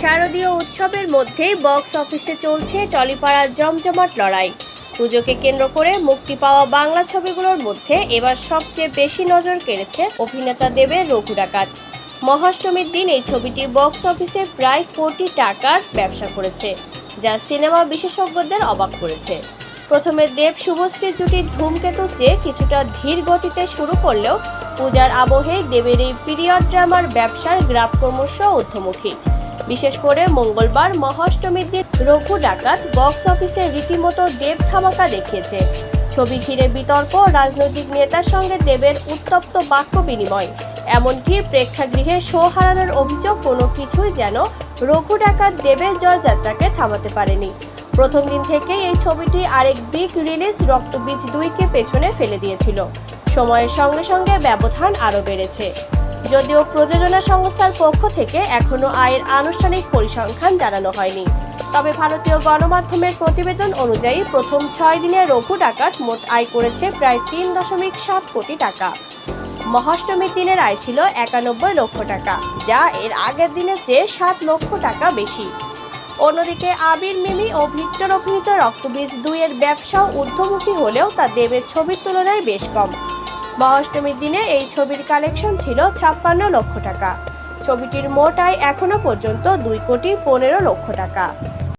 শারদীয় উৎসবের মধ্যেই বক্স অফিসে চলছে টলিপাড়ার জমজমাট লড়াই। পুজোকে কেন্দ্র করে মুক্তি পাওয়া বাংলা ছবিগুলোর মধ্যে এবার সবচেয়ে বেশি নজর কেড়েছে অভিনেতা দেবের রঘু ডাকাত। মহাষ্টমীর দিন এই ছবিটি বক্স অফিসে প্রায় কোটি টাকার ব্যবসা করেছে, যা সিনেমা বিশেষজ্ঞদের অবাক করেছে। প্রথমে দেব শুভশ্রীর জুটির ধূমকেতু চেয়ে কিছুটা ধীর গতিতে শুরু করলেও পূজার আবহে দেবের এই পিরিয়ড ড্রামার ব্যবসার গ্রাফ ক্রমশ ঊর্ধ্বমুখী। বিশেষ করে মঙ্গলবার মহাষ্টমীর দিন রঘু ডাকাত বক্স অফিসে রীতিমতো দেব ধামাকা দেখিয়েছে। ছবি ঘিরে বিতর্ক রাজনৈতিক নেতার সঙ্গে দেবের উত্তপ্ত বাক্য বিনিময়। এমনকি প্রেক্ষাগৃহে শো হারানোর অভিযোগ কোনো কিছুই যেন রঘু ডাকাত দেবের জয়যাত্রাকে থামাতে পারেনি। প্রথম দিন থেকেই এই ছবিটি আরেক বিগ রিলিজ রক্তবীজ দুইকে পেছনে ফেলে দিয়েছিল। সময়ের সঙ্গে সঙ্গে ব্যবধান আরও বেড়েছে। যদিও প্রযোজনা সংস্থার পক্ষ থেকে এখনও আয়ের আনুষ্ঠানিক পরিসংখ্যান জানানো হয়নি। তবে ভারতীয় গণমাধ্যমের প্রতিবেদন অনুযায়ী প্রথম ছয় দিনে রঘু ডাকাত মোট আয় করেছে প্রায় তিন দশমিক সাত কোটি টাকা। মহাষ্টমীর দিনের আয় ছিল একানব্বই লক্ষ টাকা, যা এর আগের দিনের চেয়ে সাত লক্ষ টাকা বেশি। অন্যদিকে আবির মিমি ও ভিক্টর অভিনীত রক্তবীজ দুইয়ের ব্যবসাও ঊর্ধ্বমুখী হলেও তা দেবের ছবির তুলনায় বেশ কম। মহাষ্টমীর দিনে এই ছবির কালেকশন ছিল ছাপ্পান্ন লক্ষ টাকা। ছবিটির মোট আয় এখনও পর্যন্ত দুই কোটি পনেরো লক্ষ টাকা।